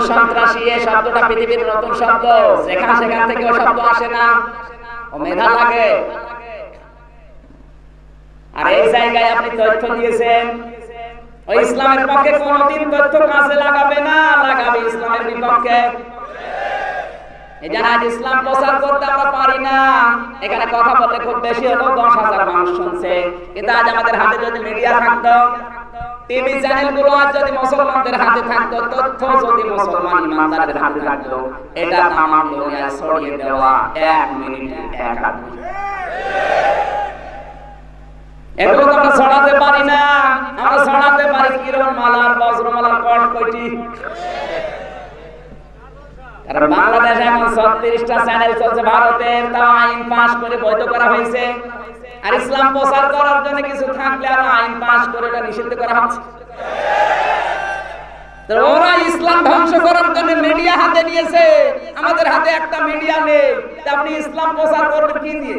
সন্ত্রাসী, এই শব্দটা পৃথিবীর নতুন শব্দ। যেখান সেখান থেকে ও শব্দ আসে না। ও মেধা লাগে। আর এই জায়গায় আপনি তথ্য দিয়েছেন। ওই ইসলামের পক্ষে কোনদিন তথ্য কাজে লাগাবে না। লাগাবে ইসলামের বিপক্ষে। এই জন্য আজ ইসলাম প্রচার করতে আমরা পারি না। এখানে কথা বললে খুব বেশি হলো, দশ হাজার মানুষ শুনছে। কিন্তু আজ আমাদের হাতে যদি মিডিয়া থাকতো টিভি চ্যানেলগুলো আজ যদি মুসলমানদের হাতে থাকতো, তথ্য যদি মুসলমান ইমানদারদের হাতে থাকতো, এটা আমার দুনিয়ায় ছড়িয়ে দেওয়া এক মিনিটে এক এগুলো তো আমরা ছড়াতে পারি না। আমরা ছড়াতে পারি কিরণ মালার বজ্রমালার কট কয়টি কারণ বাংলাদেশে এখন ছত্রিশটা চ্যানেল চলছে ভারতের তাও আইন পাশ করে বৈধ করা হয়েছে। আর ইসলাম প্রচার করার জন্য কিছু থাকলে আর আইন পাশ করে এটা নিষিদ্ধ করা হচ্ছে। ওরা ইসলাম ধ্বংস করার জন্য মিডিয়া হাতে নিয়েছে। আমাদের হাতে একটা মিডিয়া নেই। আপনি ইসলাম প্রচার করবেন কি দিয়ে?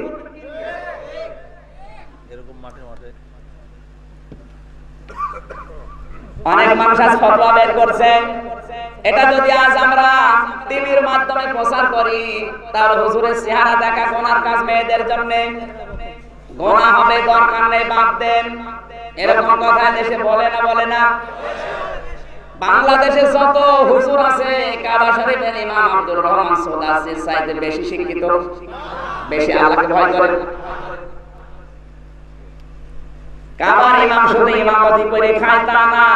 অনেক মানুষ আজ ফতোয়া বের করছে। এটা যদি আজ আমরা টিভির মাধ্যমে প্রচার করি, তাহলে হুজুরের চেহারা দেখা কোনার কাজ মেয়েদের জন্য। গোনা হবে, দরকার নেই, বাদ দেন। এরকম কথা দেশে বলে না বলে না। বাংলাদেশে যত হুজুর আছে, কাবা শরীফের ইমাম আব্দুর রহমান সোদাসির চাইতে বেশি শিক্ষিত, বেশি আল্লাহকে ভয় করেন কাবার ইমাম শুধু ইমামতি করে খায় তা না।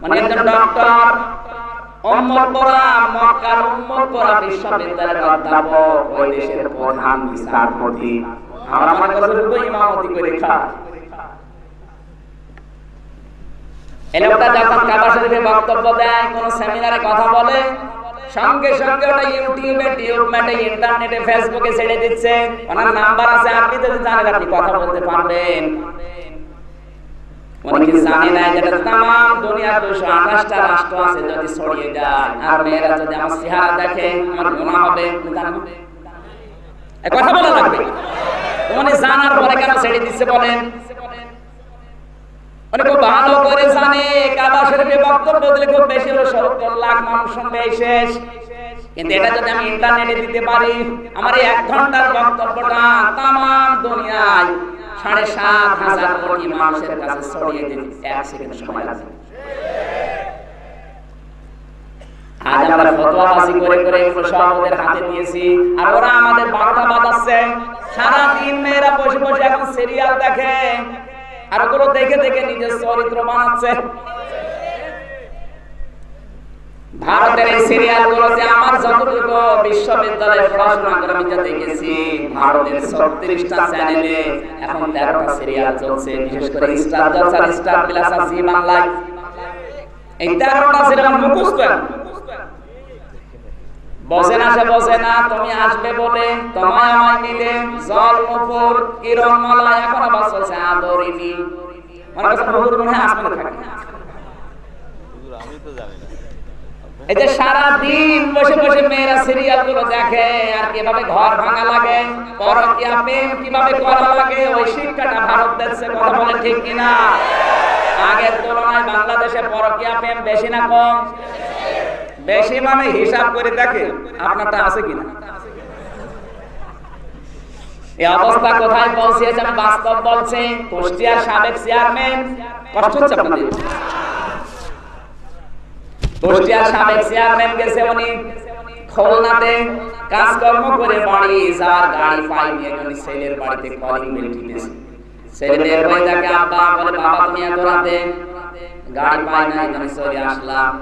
মানে একজন ডক্টর পড়া মক্কার উম্মল পড়া বিশ্ববিদ্যালয়ের অধ্যাপক, ওই দেশের প্রধান, বিচারপতি। আমরা মনে করছি শুধু ইমামতি করে খায়। যখন শরীফে বক্তব্য দেয়, কোন সেমিনারে কথা বলে সঙ্গে সঙ্গে ওটা ইউটিউবে টিউবমেটে ইন্টারনেটে ফেসবুকে ছেড়ে দিচ্ছে। ওনার নাম্বার আছে আপনি যদি জানেন আপনি কথা বলতে পারবেন। অনেকে জানে না যেটা তাম দুনিয়ার দুশো আঠাশটা রাষ্ট্র আছে যদি ছড়িয়ে যায়। আর মেয়েরা যদি আমার চেহারা দেখে আমার গুণা হবে কথা বলা লাগবে। উনি জানার পরে কেন ছেড়ে দিচ্ছে বলেন? খুব ভালো করে জানে কাবা শরীফে বক্তব্য দিলে খুব বেশি হলো সত্তর লাখ মানুষ শুনবে শেষ। কিন্তু এটা যদি আমি ইন্টারনেটে দিতে পারি আমার এই এক ঘণ্টার বক্তব্যটা তাম দুনিয়ায় সাড়ে সাত হাজার কোটি মানুষের কাছে ছড়িয়ে দিতে এক সেকেন্ড সময় লাগে আজ আমরা ফতোয়াবাজি করে করে এগুলো সব ওদের হাতে দিয়েছি। আর ওরা আমাদের বারোটা বাজাচ্ছে। সারা দিন মেয়েরা বসে বসে এখন সিরিয়াল দেখে। আর ওগুলো দেখে দেখে নিজের চরিত্র বানাচ্ছে ভারতের এই সিরিয়াল গুলোতে আমার যতটুকু বিশ্ববিদ্যালয়ে পড়াশোনা করে আমি যা দেখেছি, ভারতের ছত্রিশটা চ্যানেলে এখন তেরোটা সিরিয়াল চলছে, বিশেষ করে স্টার জলসা স্টার প্লাস আর জি বাংলায় এই তেরোটা সিরিয়াল মুখস্থ। বসে না সে বসে না তুমি আসবে বলে তোমায় আমায় নিলে জল মুকুর কিরণ মালা এখন আবার চলছে আদরিনি মনে করছে হুজুর মনে আসমানে থাকে আমি তো জানি না। এই যে সারা দিন বসে বসে মেয়েরা সিরিয়ালগুলো দেখে আর কীভাবে ঘর ভাঙা লাগে পরকিয়া প্রেম কীভাবে করা লাগে ওই শিক্ষাটা ভারত দেশে কথা বলে ঠিক কিনা? আগের তুলনায় বাংলাদেশে পরকিয়া প্রেম বেশি না কম? বেশি মানে হিসাব করে দেখে আপনারটা আছে কিনা? এই অবস্থা কোথায় পৌঁছেছে আমি বাস্তব বলছি? কুষ্টিয়ার সাবেক চেয়ারম্যান কষ্ট হচ্ছে আপনাদের? কুষ্টিয়ার সাবেক চেয়ারম্যান গেছে উনি খুলনাতে কাজকর্ম করে বাড়ি যাওয়ার গাড়ি পাইনি একজন ছেলের বাড়িতে কলিং বেল টিপেছে। ছেলে বের হয়ে আব্বা বলে বাবা তুমি এত রাতে গাড়ি পাই না এখানে চলে আসলাম।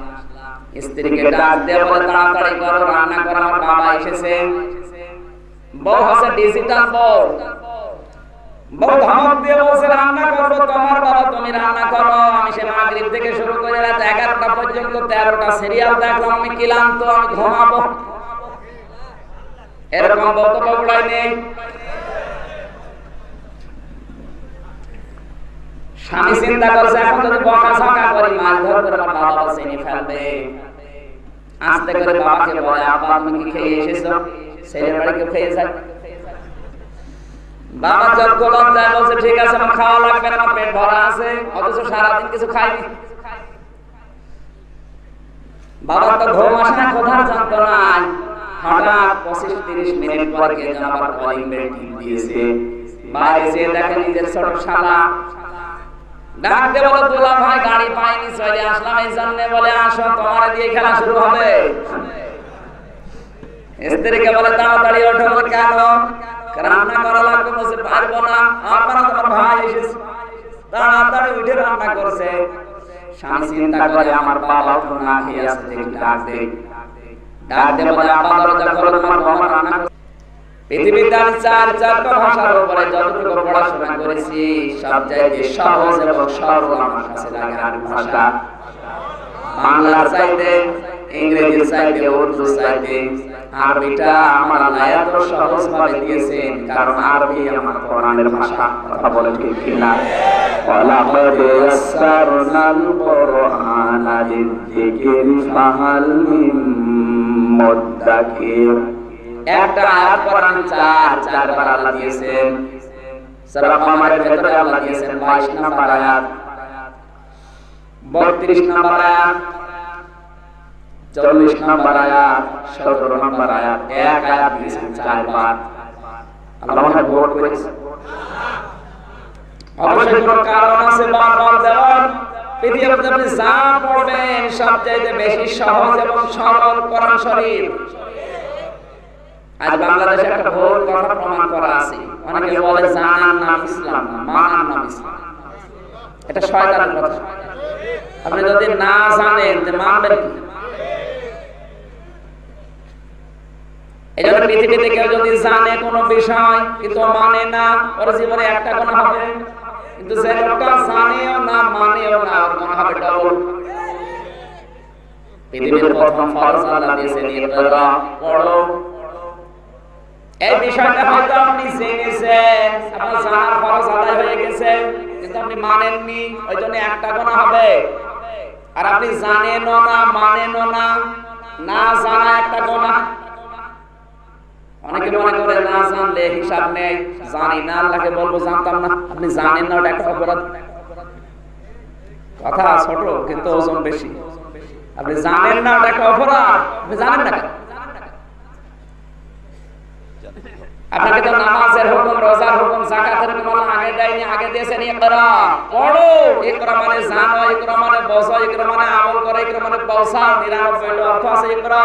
স্ত্রীকে ডাক দিয়ে বলে তাড়াতাড়ি করো রান্না করো আমার বাবা এসেছে। বউ হচ্ছে ডিজিটাল বউ। বউ ধমক দিয়ে বলছে রান্না করব তোমার বাবা তুমি রান্না করো। আমি সে মাগরিব থেকে শুরু করে রাত এগারোটা পর্যন্ত তেরোটা সিরিয়াল দেখলাম আমি ক্লান্ত আমি ঘুমাবো। এরকম বউ তো বগুড়ায় নেই। স্বামী চিন্তা করছে এখন যদি বকা ঝকা করি মাছ ধর করে আমার বাবা চিনি ফেলবে। আস্তে করে বাবাকে বলে আব্বা তুমি কি খেয়ে এসেছ ছেলের বাড়ি কেউ খেয়ে যায়? বাবা যজ্ঞ লজ্জায় বলছে ঠিক আছে আমার খাওয়া লাগবে না আমার পেট ভরা আছে অথচ সারাদিন কিছু খাইনি। বাবা তো ঘুম আসে না কোথার যন্ত্রণায় হঠাৎ পঁচিশ তিরিশ মিনিট পর কে যেন আবার কলিং বেল দিয়েছে। বাইরে যে দেখে নিজের ছোট শালা ডাকতে বলো, দুলা ভাই, গাড়ি পাইনি চলে আসলাম। এই জন্য বলে, আসো, তোমার দিয়ে খেলা শুরু হবে। স্ত্রীকে বলে, তাড়াতাড়ি ওঠো কেন? রান্না করা লাগবে বসে পারব না। আমার তোমার ভাই এসেছে। তাড়াতাড়ি উঠে রান্না করছে। স্বামী চিন্তা করে, আমার বাবা তো না খেয়ে দেখি ডাক দে ডাক দে বলে, আব্বা, দরজা খোলো, তোমার বাবা রান্না। পৃথিবীতে আমি চার চারটা ভাষার উপরে যতটুকু পড়াশোনা করেছি সব চাইতে সহজ এবং সরল আমার কাছে লাগে আরবি ভাষা বাংলার চাইতে ইংরেজির চাইতে উর্দু চাইতে আরবিটা আমার আল্লাহ এত সহজ ভাবে দিয়েছেন কারণ আরবি আমার কোরআনের ভাষা কথা বলে ঠিক কিনা ولقد يسرنا القرآن للذكر فهل من مدكر একটা আয়াত কোরআন চার চারবার আল্লাহ দিয়েছেন। সূরা কমারের ভেতরে আল্লাহ দিয়েছেন 22 নম্বর আয়াত। 32 নম্বর আয়াত। 40 নম্বর আয়াত 17 নম্বর আয়াত। এক আয়াত দিয়েছেন চারবার আল্লাহ মনে ভোট করেছে। অবশ্যই কোনো কারণ আছে, বারবার দেওয়ার। পৃথিবীতে আপনি যা পড়বেন, সবচাইতে বেশি সহজ এবং সরল কোরআন শরীফ। আজ বাংলাদেশে একটা ভুল কথা প্রমাণ করা আছে। অনেকে বলে জানার নাম ইসলাম মানার নাম ইসলাম। এটা শয়তানের কথা। আপনি যদি না জানেন যে মানবেন কি? এই জন্য পৃথিবীতে কেউ যদি জানে কোনো বিষয়, কিন্তু মানে না, ওর জীবনে একটা কোনো হবে। কিন্তু যে লোকটা জানেও না, মানেও না, ওর মনে হবে ডবল পৃথিবীর প্রথম ফরজ আল্লাহ দিয়েছেন পড়ো। এই বিষয়টা হয়তো আপনি জেনেছেন, আপনার জানার আদায় হয়ে গেছে, কিন্তু আপনি মানেননি ওই জন্য একটা গোনা হবে। আর আপনি জানেনও না, মানেনও না না জানা একটা গোনা। অনেকে মনে করে না জানলে হিসাব নেই, জানি না, আল্লাহকে বলব জানতাম না। আপনি জানেন না, ওটা একটা অপরাধ। কথা ছোট, কিন্তু ওজন বেশি। আপনি জানেন না, ওটা একটা অপরাধ। আপনি জানেন না? আপনাকে তো নামাজের হুকুম, রোজার হুকুম যাকাতের হুকুম আল্লাহ আগে দেয়নি, আগে দিয়েছেন ইকরা। পড়ো। ইকরা মানে জানো, ইকরা মানে বসো ইকরা মানে আমল করো, ইকরা মানে পৌঁছাও। 99 টা অর্থ আছে ইকরা।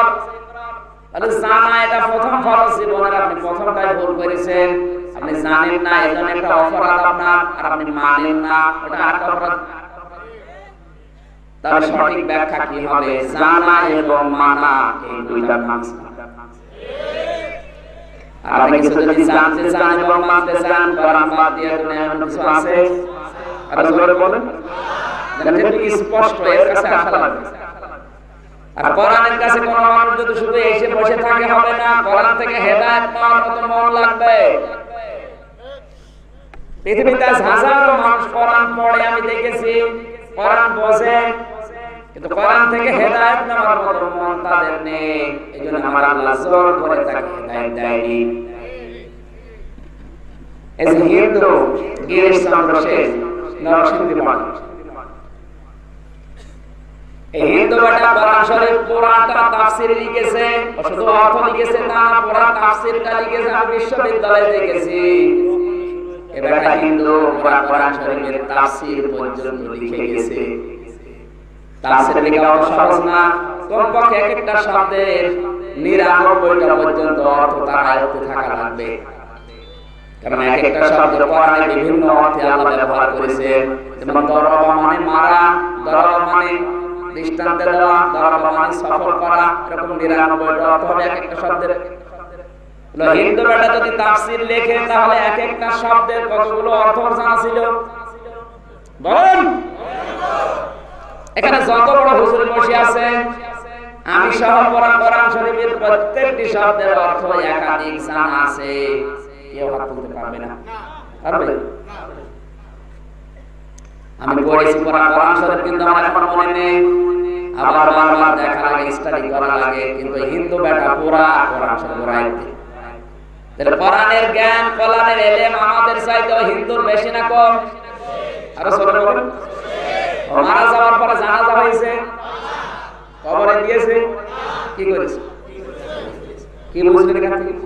তাহলে জানা এটা প্রথম ফরজ জীবনের, আপনি প্রথমটাই ভুল করেছেন। আপনি জানেন না, এজন্য একটা অপরাধ আপনার, আর আপনি মানেন না, ওটা আরেকটা অপরাধ। তাহলে সঠিক ব্যাখ্যা কি হবে? জানা এবং মানা, এই দুইটা নাম আর আপনি কিছু যদি জানতে চান এবং মানতে চান কোরআন বাদ দিয়ে এমন কিছু আছে। আর জোরে বলেন। যেটা একটু স্পষ্ট এর কাছে আসা লাগবে আর কোরআনের কাছে কোন মানুষ যদি শুধু এসে বসে থাকে হবে না কোরআন থেকে হেদায়েত পাওয়ার মতো মন লাগবে। পৃথিবীতে হাজারো মানুষ কোরআন পড়ে আমি দেখেছি কোরআন বোঝে কিন্তু কোরআন থেকে হেদায়েত নেওয়ার মতো মন তাদের নেই। এইজন্য আমার আল্লাহ জোর করে তাকে হেদায়েত দেয়নি। যে হিন্দু, গিরিশ চন্দ্র শেষ নরসিংদী এই হিন্দু বেটা কোরআন শরীফ পুরাটা লিখেছে শুধু অর্থ লিখেছে না পুরা তাফসীরটা লিখেছে, আমি বিশ্ববিদ্যালয়ে দেখেছি। এ বেটা হিন্দু পুরা কোরআন শরীফের পর্যন্ত লিখে গেছে। তাফসীর লেখা অত সহজ না। কমপক্ষে এক একটা শব্দের নিরানব্বইটা পর্যন্ত অর্থ তার আয়ত্তে থাকা লাগবে। কারণ এক একটা শব্দ কোরআনে বিভিন্ন অর্থে আল্লাহ ব্যবহার করেছে যেমন দরবা মানে মারা দরবা মানে দৃষ্টান্তে দেওয়া দরবা মানে সফল করা এরকম নিরানব্বইটা অর্থ হবে এক একটা শব্দের। হিন্দু বেটা যদি তাফসীর লেখে তাহলে এক একটা শব্দের কতগুলো অর্থ জানা ছিল? বলেন। এখানে যত বড় হুজুর বসে আছে আমি সহ কোরআন শরীফের প্রত্যেকটি শব্দের অর্থ একাধিক জানা আছে। কেউ হাত তুলতে পারবে না। পারবে? আমি পড়েছি কোরআন শরীফ কিন্তু আমার এখন মনে নেই। আবার বারবার দেখা লাগে স্টাডি করা লাগে কিন্তু হিন্দু বেটা পুরা কোরআন শরীফ তাহলে কোরআনের জ্ঞান কোরআনের এলেম আমাদের চাইতে হিন্দুর বেশি না কম? আরও সরে বলুন। মারা যাওয়ার পরে জানাজা হয়েছে? কবরে দিয়েছে? কি করেছে? কি বুঝলেন এখান থেকে?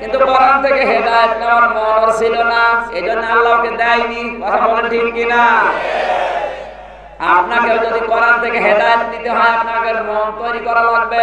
কিন্তু কোরআন থেকে হেদায়েত মন ছিল না। এজন্য আল্লাহকে দেয়নি। কথা বলেন কিনা? আপনাকে যদি কোরআন থেকে হেদায়েত নিতে হয়, আপনাকে মন তৈরি করা লাগবে।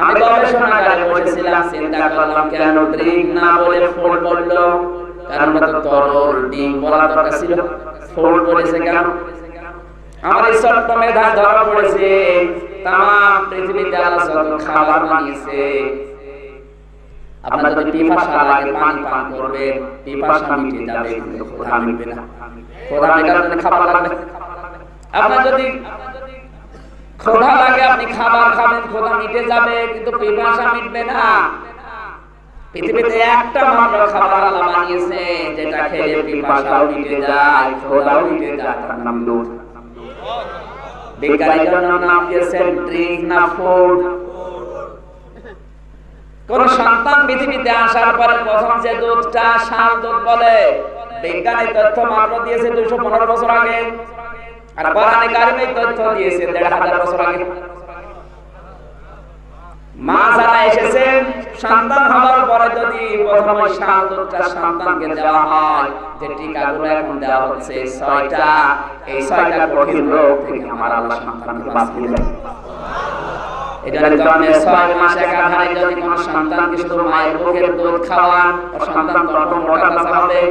আমি গবেষণাগারে বসেছিলাম চিন্তা করলাম কেন ড্রিঙ্ক না বলে ফুড বলল কারণ তো তরল ড্রিঙ্ক বলা দরকার ছিল। ফুড বলেছে কেন? আমার ছোট্ট মেধা ধরা পড়েছে তাম পৃথিবীতে আল্লাহ যত খাবার বানিয়েছে। আপনার যদি পিপাসা লাগে পানি পান করবেন। পিপাসা মিটে যাবে ক্ষুধা মিটবে না ক্ষুধা মেটার জন্য খাবার লাগবে। আপনার যদি ক্ষুধা লাগে আপনি খাবার খাবেন ক্ষুধা মিটে যাবে, কিন্তু পিপাসা মিটবে না। পৃথিবীতে একটা মাত্র খাবার আল্লাহ বানিয়েছে, যেটা খেলে পিপাসাও মিটে যায় ক্ষুধাও মিটে যায়, তার নাম দুধ বিজ্ঞানীদের নাম দিয়েছেন ড্রিঙ্ক না ফুড। কোন সন্তান পৃথিবীতে আসার পরে প্রথম যে দুধটা, শাল দুধ বলে বিজ্ঞানী তথ্য মাত্র দিয়েছে দুইশো পনেরো বছর আগে। আর কোরআনে কারিমে তথ্য দিয়েছে, দেড় হাজার বছর আগে। মা যারা এসেছেন, সন্তান হওয়ার পরে যদি প্রথম ওই শাল সন্তানকে দেওয়া হয়, যে টিকাগুলো এখন দেওয়া হচ্ছে, ছয়টা, এই ছয়টা কঠিন রোগ থেকে আমার আল্লাহ সন্তানকে বাঁচিয়ে দেয় এজন্য জন্মের ছয় মাস একাধারে যদি কোনো সন্তানকে শুধু মায়ের বুকের দুধ খাওয়ান ও সন্তান তত মোটা হবে।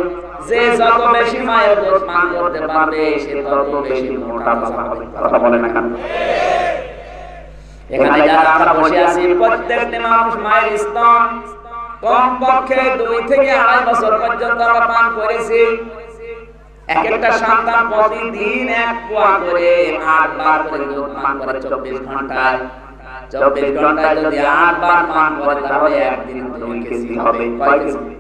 যে যত বেশি মায়ের দুধ পান করতে পারবে সে তত বেশি মোটা তাজা হবে। কথা বলে না কেন? এখানে যারা আমরা বসে আছি প্রত্যেকটি মানুষ মায়ের স্তন কমপক্ষে দুই থেকে আড়াই বছর পর্যন্ত আমরা পান করেছি। এক একটা সন্তান প্রতিদিন এক পোয়া করে আট বার করে দুধ পান করে চব্বিশ ঘন্টায়। চব্বিশ ঘন্টায় যদি আট বার পান করে তাহলে একদিন দুই কেজি হবে। কয় কেজি?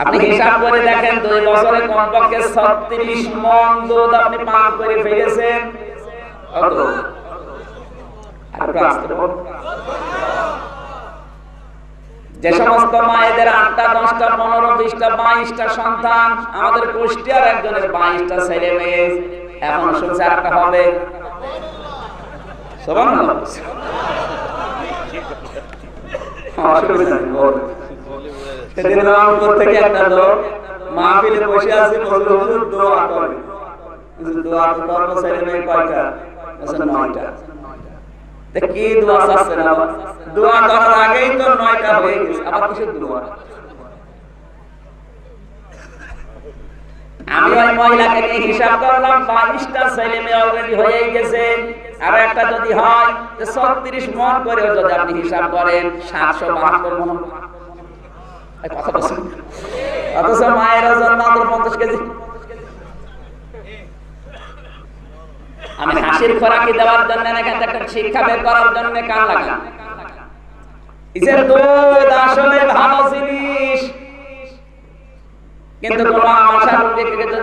আপনি হিসাব করে দেখেন দুই বছরে কমপক্ষে ছত্রিশ মন দুধ আপনি পান করে ফেলেছেন। যে সমস্ত মায়েদের আটটা দশটা পনেরো বিশটা বাইশটা সন্তান আমাদের কুষ্টিয়ার একজনের বাইশটা ছেলে মেয়ে। এখন শুনছে একটা হবে। অসুবিধা। সেদিন রংপুর থেকে একটা লোক মাহফিলে বসে আছে হুজুর দোয়া করে হুজুর দোয়া ছেলে মেয়ে কয়টা? নয়টা। তা কি দোয়া দোয়া করার আগেই তো নয়টা হয়ে গেছে। আবার কিসের দোয়া? আমি ওই মহিলাকে নিয়ে হিসাব করলাম, বাইশটা ছেলে মেয়ে অলরেডি হয়ে গেছে। আর একটা যদি হয় ছত্রিশ মন করে যদি আপনি হিসাব করেন, সাতশো বাহাত্তর মন। আমি হাসির খোরাকি দেওয়ার জন্য শিক্ষা বের করার জন্য কান লাগান দুধ আসলে ভালো জিনিস। কিন্তু কোন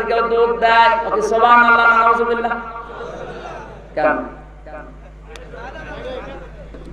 কেউ দুধ দেয় ওকে সোবান আল্লাহ নাউজুবিল্লাহ। কেন?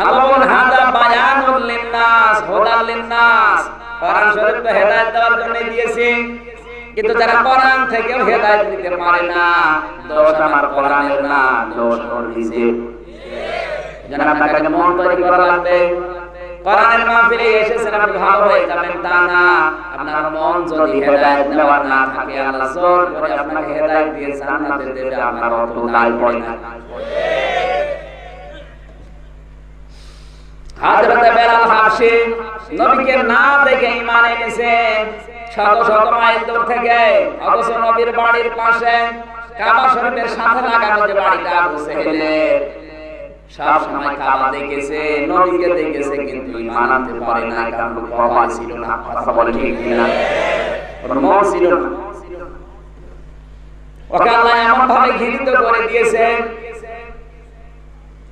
আল্লাহ বলেন হাদা বায়ানুল লিন্নাস, হুদাল লিন্নাস। কোরআন শরীফ তো হেদায়েত দেওয়ার জন্য দিয়েছি। কিন্তু যারা কোরআন থেকেও হেদায়েত দিতে পারে না, দোষ আমার কোরআনের না, দোষ ওর নিজের যেন আপনাকে মন তৈরি করা লাগবে। কোরআনের মাহফিলে এসেছেন আপনি ভালো হয়ে যাবেন, তা না। আপনার মন যদি হেদায়েত নেওয়ার না থাকে, আল্লাহ জোর করে আপনাকে হেদায়েত দিয়ে জান্নাতে দেবে, আপনার অত দায় পড়ে না। হযরত হাবশী নবীকে না দেখে ঈমান এনেছেন শত শত মাইল দূর থেকে অথচ নবীর বাড়ির পাশে কাবা শরীফের সাথে লাগানো যে বাড়িটা আবু সেহেলের, সব সময় কাবা দেখেছে, নবীকে দেখেছে, কিন্তু ঈমান আনতে পারে না, কারণ কপাল ছিল না। কথা বলে ঠিক কিনা? মন ছিল না। ওকে আল্লাহ এমন ভাবে ঘৃণিত করে দিয়েছে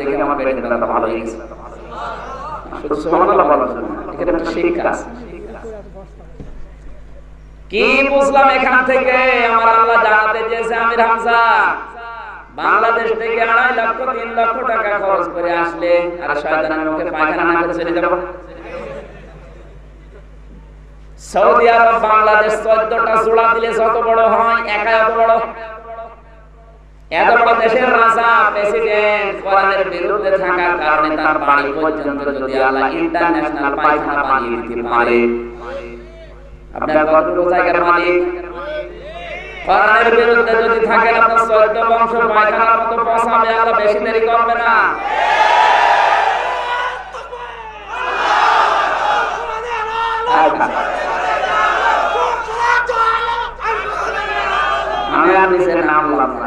দেখে আমার পেটের ব্যথা ভালো হয়ে গেছে। সুবহানাল্লাহ বলা এখানে একটা শিক্ষা কি বুঝলাম এখান থেকে? আমার আল্লাহ জানাতে চেয়েছে আমির হামজা। বাংলাদেশ থেকে আড়াই লক্ষ তিন লক্ষ টাকা খরচ করে আসলে আর শয়তানের মুখে পায়খানা না করে চলে যাব। সৌদি আরব বাংলাদেশ চোদ্দটা চূড়া দিলে যত বড় হয় একা এত বড়। এত দেশের রাজা প্রেসিডেন্ট কোরআনের বিরুদ্ধে থাকার কারণে তার বাড়ি পর্যন্ত যদি আল্লাহ ইন্টারন্যাশনাল পায়খানা বানিয়ে দিতে পারে। আপনার কতটুকু জায়গার মালিক? কোরআনের বিরুদ্ধে যদি থাকেন, আপনার চোদ্দ বংশ পায়খানার মতো পচাবে আল্লাহ বেশি দেরি করবে না। আমি আর নিচে নামলাম না।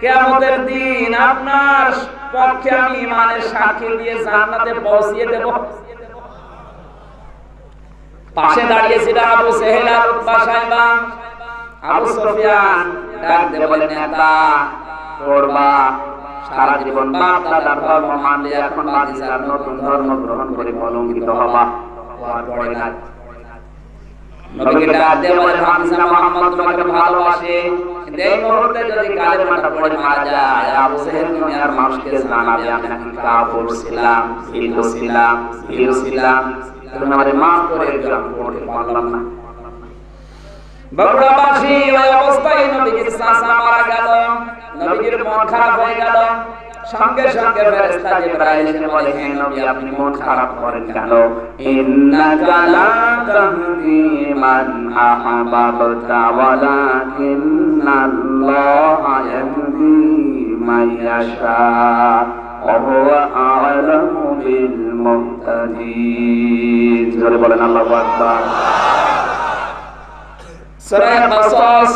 কিয়ামতের দিন আপনার পক্ষে আমি ইমানের সাক্ষী দিয়ে জান্নাতে পৌঁছিয়ে দেব। পাশে দাঁড়িয়েছিল আবু সেহেল আর আবু ডাক সারা জীবন বাপ দাদার ধর্ম মানলে এখন বাদিজার নতুন ধর্ম গ্রহণ করে কলঙ্কিত হবা। না। নবীকে ডাক দিয়ে বলে হামজা মুহাম্মদ তোমাকে ভালোবাসে। কিন্তু এই মুহূর্তে যদি কালেমাটা পড়ে মারা যায় আবু সেহেল তুমি আর মানুষকে জানাবে আমি নাকি কাফর ছিলাম হিন্দু ছিলাম হিরো ছিলাম। তুমি আমারে মাফ করে দিও আমি পড়তে পারলাম না। বগুড়াবাসী ওই অবস্থায় নবীজির চাচা মারা গেল নবীজির মন খারাপ হয়ে গেল। সঙ্গে সঙ্গে ফেরেশতা জিবরাইল এসে বলে, হে নবী, আপনি মন খারাপ করেন কেন? ইন্নাকা লা তাহদি মান আহবাবতা ওয়ালাকিন্নাল্লাহা ইয়াহদি মান ইয়াশা বলেন, আল্লাহু আকবার। সূরা কাসাস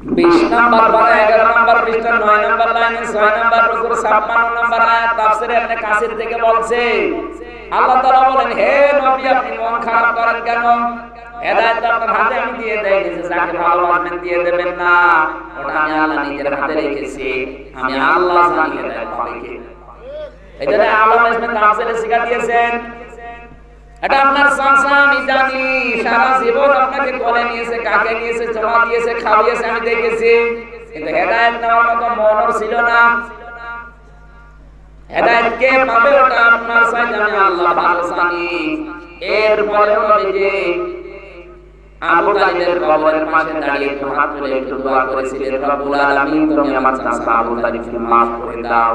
20 নাম্বার পারা 11 নাম্বার পৃষ্ঠা 9 নাম্বার লাইনে 6 নাম্বার রুকুর 56 নাম্বার আয়াত, তাফসীরে ইবনে কাসির থেকে বলছে, আল্লাহ তাআলা বলেন, হে নবী, আপনি মন খারাপ করেন কেন? হেদায়েত আপনার হাতে আমি দিয়ে দেই যে যাকে ভালোবাসবেন দিয়ে দেবেন না। ওটা আমি আল্লাহ নিজের হাতে রেখেছি, আমি আল্লাহ জানি হেদায়েত পাবে কে এজন্য আল্লাহ ইসমে তাফসীরে শিখা দিয়েছেন এটা আপনার সারা জীবন আপনাকে কোলে নিয়েছে, কাকে নিয়েছে, জমা দিয়েছে, খাওয়িয়েছে, আমি দেখেছি। কিন্তু হেদায়েত নেওয়ার মতো ছিল না। হেদায়েত কে পাবে ওটা আপনার চাইতে আমি আল্লাহ ভালো জানি। এরপরে আবু তালিবের কবরের পাশে দাঁড়িয়ে হাত তুলে একটু দোয়া করেছিলেন, রব্বুল আলামিন, তুমি আমার চাচা আবু তালিবকে মাফ করে দাও।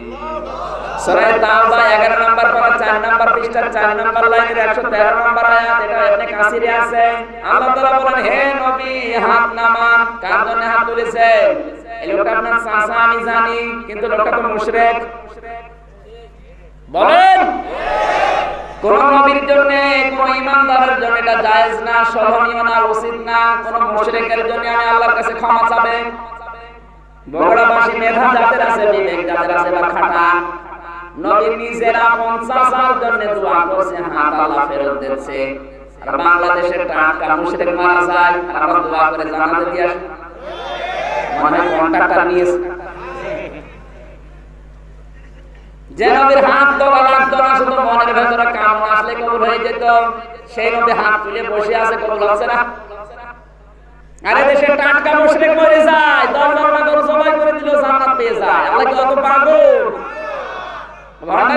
সূরা তাওবা 11 নম্বর পারা 4 নম্বর পৃষ্ঠার 4 নম্বর লাইনের 113 নম্বর আয়াত, এটা ইবনে কাসিরে আছে। আল্লাহ তাআলা বলেন, হে নবী, হাত নামান কার জন্য হাত তুলেছে। এই লোকটা আপনার চাচা, আমি জানি, কিন্তু লোকটা তো মুশরিক। বলেন, কোন নবীর জন্য, কোন ইমানদারের জন্য এটা জায়েজ না সহনীয় না, উচিত না। কোন মুশরিকের জন্য আমি আল্লাহর কাছে ক্ষমা চাবে। বগুড়াবাসী মেধা যাদের আছে, বিবেক যাদের আছে, বা খাটান নবী নিজেরা পঞ্চাশ সাল জন্য দোয়া করছে, হাত আল্লাহ ফেরত দিচ্ছে। আর বাংলাদেশের টাকা মুশরিক মারা যায়, আর আমরা দোয়া করে জানাতে দিয়ে আসি। মানে কন্টাক্টটা নিয়েছে। যে নবীর হাত দেওয়া লাগতো না, শুধু মনের ভেতরে কামনা আসলে কবুল হয়ে যেত। সেই নবী হাত তুলে বসে আছে, কবুল হচ্ছে না। আরে দেশে টাটকা মুশরিক মরে যায়, দশ বার না গরু জবাই করে দিল, জান্নাত পেয়ে যায়। আল্লাহ কি অত পাগল? মানে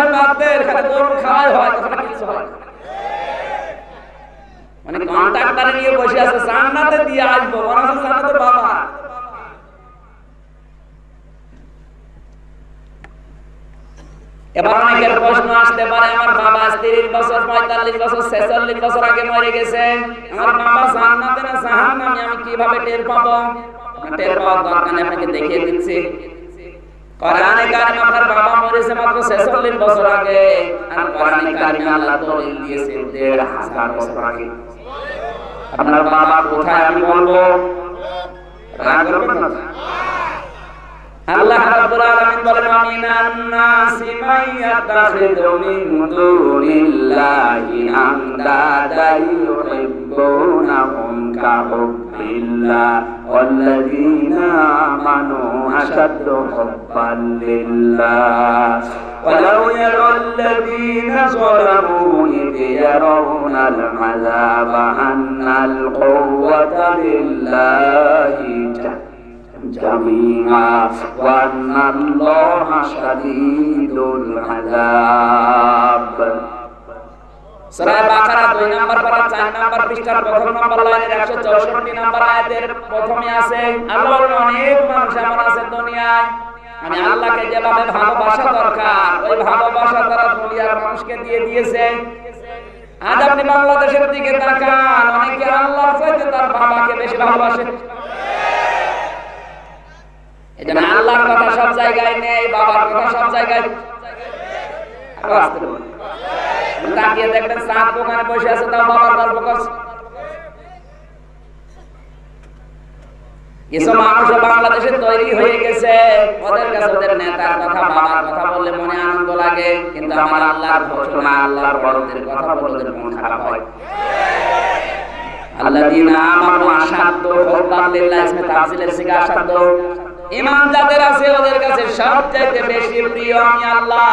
এবার অনেকের প্রশ্ন আসতে পারে, আমার বাবা তিরিশ বছর, পঁয়তাল্লিশ বছর, ছেচল্লিশ বছর আগে মরে গেছে। আমার বাবা জান্নাতে না জাহান্নামে, আমি কীভাবে টের পাবো? টের পাওয়ার দরকার আপনাকে দেখিয়ে দিচ্ছি। কোরআনে কারিমে আপনার বাবা মরেছে মাত্র 46 বছর আগে। আর কোরআনে কারিমে আল্লাহ দলিল দিয়েছে 1500 বছর আগে। আপনার বাবা কোথায় আমি বলব? রাগ করবেন না আল্লাহ রাব্বুল আলামিন বলেন, আমিনান নাসি মাইয়াতাখিযু মিন দুনিল্লাহি আন্দাদা كحب الله والذين آمنوا أشد حبا لله. ولو يرى الذين ظلموا إذ يرون العذاب أن القوة لله جميعا وأن الله شديد العذاب. সূরা বাকারা 2 নম্বর পারা 4 নম্বর পৃষ্ঠার প্রথম নম্বর লাইনের 164 নম্বর আয়াতের প্রথমে আছে আল্লাহর অনেক মানুষ এমন আছে দুনিয়ায় আমি আল্লাহকে যেভাবে ভালোবাসা দরকার, ওই ভালোবাসা তারা দুনিয়ার মানুষকে দিয়ে দিয়েছে। আজ আপনি বাংলাদেশের দিকে তাকান, অনেকে আল্লাহর চাইতে তার বাবাকে বেশি ভালোবাসে। এই জন্য আল্লাহর কথা সব জায়গায় নেই, বাবার কথা সব জায়গায় আরও আসতে। তাকিয়ে দেখবেন সাত দোকানে বসে আছে, তাও বাবার গল্প করছে কিছু মানুষ বাংলাদেশে তৈরি হয়ে গেছে। ওদের কাছে ওদের নেতার কথা, বাবার কথা বললে মনে আনন্দ লাগে। কিন্তু আমার আল্লাহর ঘোষণা আল্লাহর বড়দের কথা বলে ওদের মন খারাপ হয়। আল্লাযীনা আমানু আশাদ্দু হুব্বান লিল্লাহ, ইসমে তাফসীলের সিগা আশাদ্দু। ঈমান যাদের আছে, ওদের কাছে সবচেয়ে বেশি প্রিয় আমি আল্লাহ।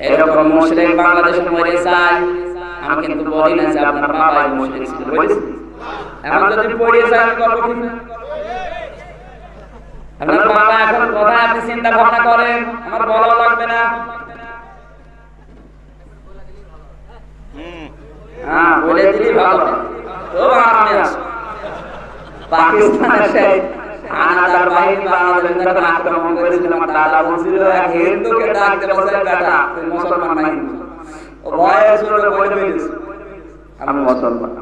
এরকম মুশরিক বাংলাদেশে মরে যায়, আমি কিন্তু বলি না যে আপনার বাবা মুশরিক ছিল, বুঝেছেন? এখন যদি পড়িয়ে যায়, আমি করব কি আপনার বাবা এখন কোথায় আপনি চিন্তা ভাবনা করেন, আমার বলা লাগবে না। হ্যাঁ বলে দিলি ভালো। তো আছো পাকিস্তানের সেই হানাদার বাহিনী বাংলাদেশ যখন আক্রমণ করেছিল, আমার দাদা বলছিল এক হিন্দুকে ডাক দেবো বেটা মুসলমান না হিন্দু ও ভয়ে শুনে বলে ফেলেছে আমি মুসলমান।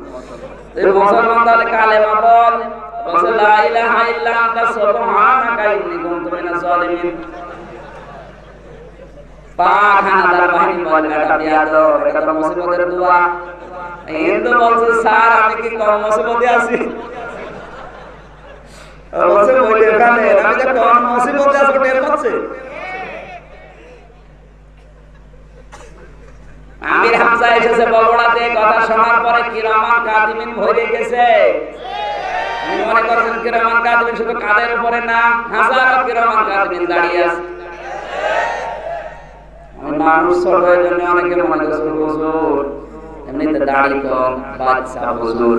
তুই মুসলমান তাহলে কালেমা বল। বলছে, লা ইলাহা ইল্লা আনতা সুবহানাকা, ইন্নী কুনতু মিনাজ জালিমিন। পাক হানাদার বাহিনী বলে, বেটা বিয়াদব এটা তো মুসিবতের দোয়া। হিন্দু বলছে, স্যার, আমি কি কম মুসিবতে আছি? বলছে বলি এখানে আমি যে কম মুসিবতে আছি টের পাচ্ছে আমির হামজা এসেছে বগুড়াতে কথা শোনার পরে কিরামান কাদিমিন ভরে গেছে। আপনি মনে করছেন কিরামান কাদিমিন শুধু কাদের উপরে না হাজারো কিরামান কাদিমিন দাঁড়িয়ে আছে। মানুষ ছোট হয়ে জন্য অনেকে মনে করছে হুজুর এমনিতে দাড়ি কম বাচ্চা হুজুর।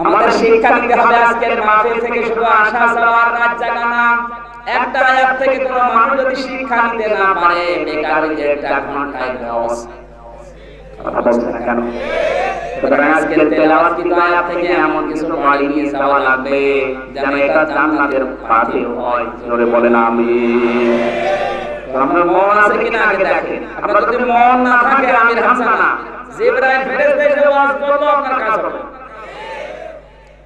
আমাদের শিক্ষা নিতে হবে আজকের মাহফিল থেকে শুধু আশা যাওয়ার রাত জাগা না একটা আয়াত থেকে কোনো মানুষ যদি শিক্ষা নিতে না পারে বেকার হয়ে যে একটা ঘন্টায় দশ কথা বলছে কেন? সুতরাং আজকের তেলাওয়াত কিন্তু আয়াত থেকে এমন কিছু বাড়ি নিয়ে যাওয়া লাগবে যেন এটা জান্নাতের পাথে হয়। জোরে বলেন আমি আপনার মন আছে কিনা আগে দেখেন। আপনার যদি মন না থাকে আমির হাসানা জিবরাইল ফেরেশতা এসে ওয়াজ করল আপনার কাজ হবে।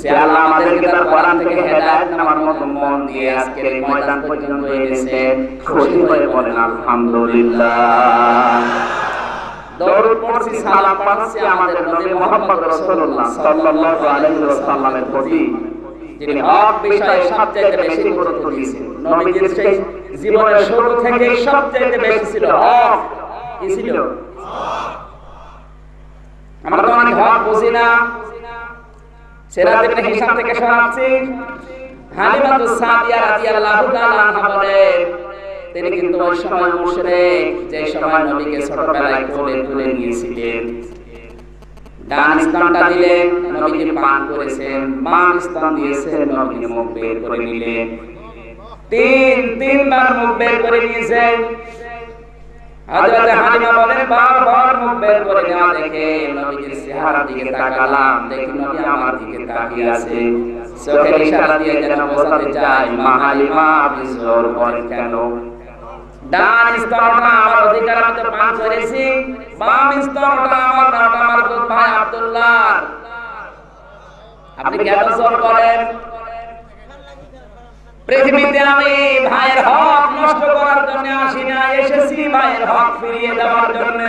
সে আল্লাহ আমাদেরকে তার কোরআন থেকে হেদায়েত নেওয়ার মতো মন দিয়ে আজকের এই ময়দান পর্যন্ত এনেছে। খুশি হয়ে বলেন আলহামদুলিল্লাহ। দরুদ পড়ছি সালাম পাচ্ছি আমাদের নবী মুহাম্মদ রাসূলুল্লাহ সাল্লাল্লাহু আলাইহি ওয়াসাল্লামের প্রতি যিনি হক বিষয়ে সবচেয়ে বেশি গুরুত্ব দিয়েছেন। নবীজির সেই জীবনের শুরু থেকে সবচেয়ে বেশি ছিল হক। কি ছিল? আমরা তো অনেক হক বুঝি না। সেরাত ইবনে হিশাম থেকে শোনাচ্ছি হালিমাতুস সাদিয়া রাদিয়াল্লাহু তাআলা আনহা বলেন তিনি কিন্তু ওই সময় মুশরিক যে সময় নবীকে ছোটবেলায় কোলে তুলে নিয়েছিলেন। ডান স্তনটা দিলেন নবীজি পান করেছেন বাম স্তন দিয়েছেন নবীজি মুখ বের করে নিলেন। তিন তিনবার মুখ বের করে নিয়েছেন। হযরত হালিমা বলেন, বারবার মুখ বের করে নেওয়া দেখে নবীজির চেহারার দিকে তাকালাম, দেখি নবী আমার দিকে তাকিয়ে আছে। চোখের ইশারা দিয়ে যেন বোঝাতে চাই মা হালিমা আপনি জোর করেন কেন? ডান স্তরটা আমার অধিকার মতো পান করেছি, বাম স্তরটা আমার নাম আমার ভাই আব্দুল্লাহ। আপনি কেন জোর করেন? পৃথিবীতে আমি ভাইয়ের হক নষ্ট করার জন্য আসি না, এসেছি ভাইয়ের হক ফিরিয়ে দেওয়ার জন্য।